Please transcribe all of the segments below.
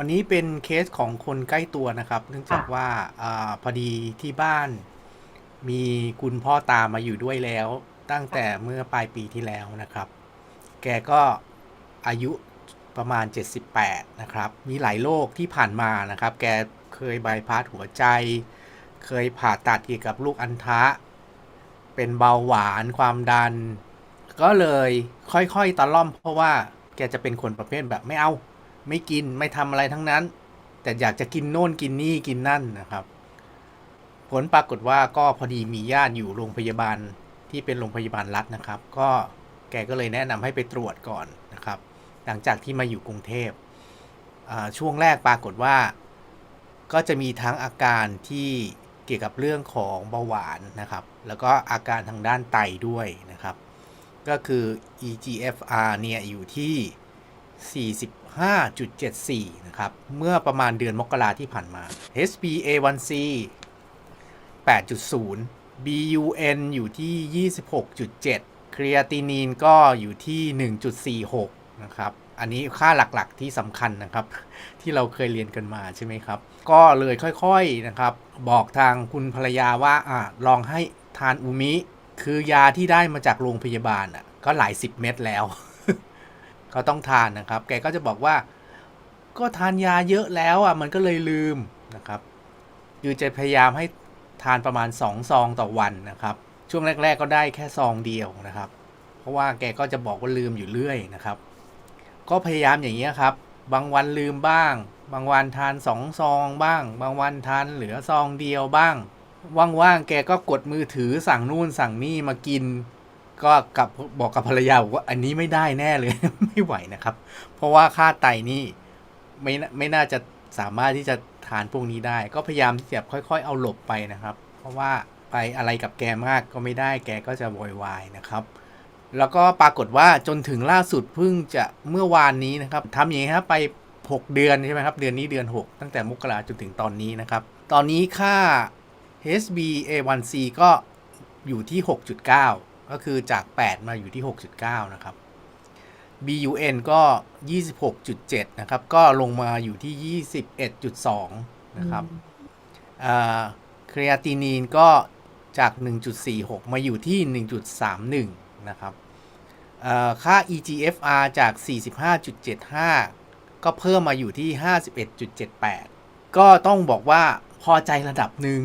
วันนี้เป็นเคสของคนใกล้ตัวนะครับ เนื่องจากว่าอพอดีที่บ้าน มีคุณพ่อตามาอยู่ด้วยแล้ว ตั้งแต่เมื่อปลายปีที่แล้วนะครับ แกก็อายุประมาณ 78 นะครับ มีหลายโรคที่ผ่านมานะครับ แกเคยบายพาสหัวใจ เคยผ่าตัดเกี่ยวกับลูกอัณฑะ เป็นเบาหวานความดัน ก็เลยค่อยๆตะล่อมเพราะว่าแกจะเป็นคนประเภทแบบไม่เอา ไม่กินไม่ทำอะไรทั้งนั้น แต่อยากจะกินโน่นกินนี่กินนั่นนะครับ ผลปรากฏว่าก็พอดีมีญาติอยู่โรงพยาบาลที่เป็นโรงพยาบาลรัฐนะครับ ก็แกก็เลยแนะนำให้ไปตรวจก่อนนะครับ หลังจากที่มาอยู่กรุงเทพช่วงแรกปรากฏว่า ก็จะมีทั้งอาการที่เกี่ยวกับเรื่องของเบาหวานนะครับ แล้วก็อาการทางด้านไตด้วยนะครับ ก็คือ EGFR เนี่ยอยู่ที่ 5.74 นะครับ เมื่อประมาณเดือนมกราที่ผ่านมา HbA1c 8.0 BUN อยู่ที่ 26.7 ครีอาตินีนก็อยู่ที่ 1.46 นะครับ อันนี้ค่าหลักๆที่สำคัญนะครับ ที่เราเคยเรียนกันมาใช่ไหมครับ ก็เลยค่อยๆนะครับ บอกทางคุณภรรยาว่าอะลองให้ทานอูมิ คือยาที่ได้มาจากโรงพยาบาลอะก็หลายสิบเม็ดแล้ว ก็ต้องทานนะครับ แกก็จะบอกว่า ก็ทานยาเยอะแล้วอะมันก็เลยลืมนะครับคือจะพยายามให้ทานประมาณ 2 ซองต่อวันนะครับ ช่วงแรก ๆ ก็ได้แค่ซองเดียวนะครับ เพราะว่าแกก็จะบอกว่าลืมอยู่เรื่อยนะครับ ก็พยายามอย่างนี้ครับ บางวันลืมบ้าง บางวันทานสองซองบ้าง บางวันทานเหลือซองเดียวบ้าง ว่างๆแกก็กดมือถือสั่งนู่นสั่งนี่มากิน ก็กับบอกกับภรรยาบอกว่าอันนี้ไม่ได้แน่เลย ไม่ไหวนะครับ เพราะว่าค่าไตนี่ไม่ไม่น่าจะสามารถที่จะทานพวกนี้ได้ ก็พยายามที่จะค่อย ๆ เอาหลบไปนะครับ เพราะว่าไปอะไรกับแกมากก็ไม่ได้แกก็จะโวยวายนะครับ แล้วก็ปรากฏว่าจนถึงล่าสุดเพิ่งจะเมื่อวานนี้นะครับทำอย่างนี้ครับไป 6 เดือนใช่ไหมครับ เดือนนี้เดือน 6 ตั้งแต่มกราจนถึงตอนนี้นะครับ ตอนนี้ค่า HbA1c ก็อยู่ที่ 6.9 ก็คือจาก 8 มาอยู่ที่ 6.9 นะครับ BUN ก็ 26.7 นะครับ ก็ลงมาอยู่ที่ 21.2 นะครับครีอาตินีนก็จาก 1.46 มาอยู่ที่ 1.31 นะครับอ่าค่า EGFR จาก 45.75 ก็เพิ่มมาอยู่ที่ 51.78 ก็ต้องบอกว่าพอใจระดับหนึ่ง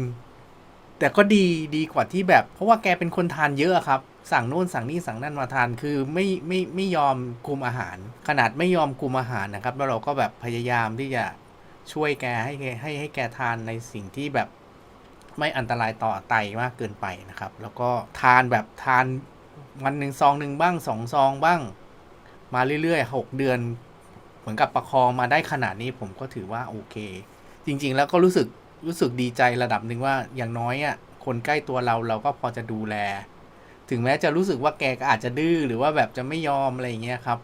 แต่ก็ดีดีกว่าที่แบบ เพราะว่าแกเป็นคนทานเยอะครับ สั่งโน่นสั่งนี่สั่งนั่นมาทานคือไม่ไม่ไม่ยอมคุมอาหาร ขนาดไม่ยอมคุมอาหารนะครับแล้วเราก็แบบพยายามที่จะช่วยแกให้ให้ให้แกทานในสิ่งที่แบบไม่อันตรายต่อไตมากเกินไปนะครับ แล้วก็ทานแบบทานวันหนึ่งซองหนึ่งบ้างสองซองบ้าง มาเรื่อยๆหกเดือน เหมือนกับประคองมาได้ขนาดนี้ผมก็ถือว่าโอเค จริง ๆ แล้วก็รู้สึกรู้สึกดีใจระดับหนึ่งว่าอย่างน้อยอะคนใกล้ตัวเราเราก็พอจะดูแล ถึงแม้จะรู้สึกว่าแกก็อาจจะดื้อหรือว่าแบบจะไม่ยอมอะไรอย่างเงี้ยครับ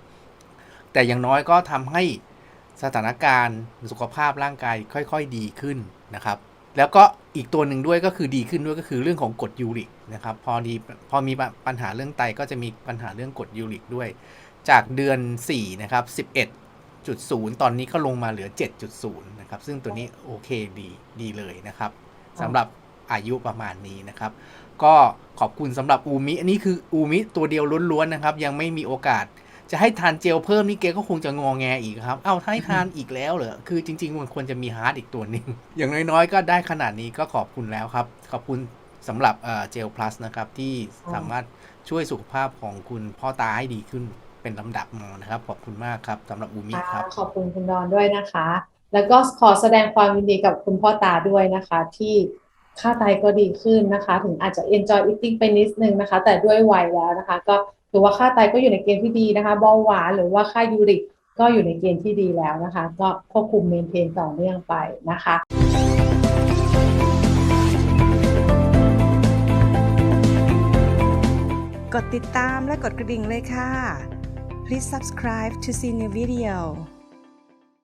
แต่อย่างน้อยก็ทำให้สถานการณ์สุขภาพร่างกายค่อย ๆ ดีขึ้นนะครับ แล้วก็อีกตัวหนึ่งด้วยก็คือดีขึ้นด้วยก็คือเรื่องของกรดยูริกนะครับ พอดีพอมีปัญหาเรื่องไตก็จะมีปัญหาเรื่องกรดยูริกด้วย จากเดือน4นะครับ11.0 ตอนนี้ก็ลงมาเหลือ 7.0 นะครับ ซึ่งตัวนี้โอเคดีดีเลยนะครับสำหรับอายุประมาณนี้นะครับ ก็ ขอบคุณสำหรับอูมิอันนี้คืออูมิตัวเดียวล้วนๆนะครับ ยังไม่มีโอกาส จะให้ทานเจลเพิ่มนี่เกก็คงจะงอแงอีกครับ เอ้าถ้าให้ทานอีกแล้วเหรอคือจริงๆมันควรจะมีฮาร์ดอีกตัวหนึ่งอย่างน้อยๆก็ได้ขนาดนี้ก็ขอบคุณแล้วครับ ขอบคุณสำหรับเอ่อเจลพลัสนะครับที่สามารถช่วยสุขภาพของคุณพ่อตาให้ดีขึ้นเป็นลำดับมานะครับ ขอบคุณมากครับสำหรับอูมิครับ ขอบคุณคุณดอนด้วยนะคะ แล้วก็ขอแสดงความยินดีกับคุณพ่อตาด้วยนะคะที่ ค่าไตก็ดีขึ้นนะคะ ถึงอาจจะ enjoy eating ไปนิดนึงนะคะ แต่ด้วยวัยแล้วนะคะ ก็ถือว่าค่าไตก็อยู่ในเกณฑ์ที่ดีนะคะเบาหวานหรือว่าค่ายูริกก็อยู่ในเกณฑ์ที่ดีแล้วนะคะ ก็ควบคุมเมนเทนต่อเนื่องไปนะคะกดติดตามและกดกระดิ่งเลยค่ะ Please subscribe to see new video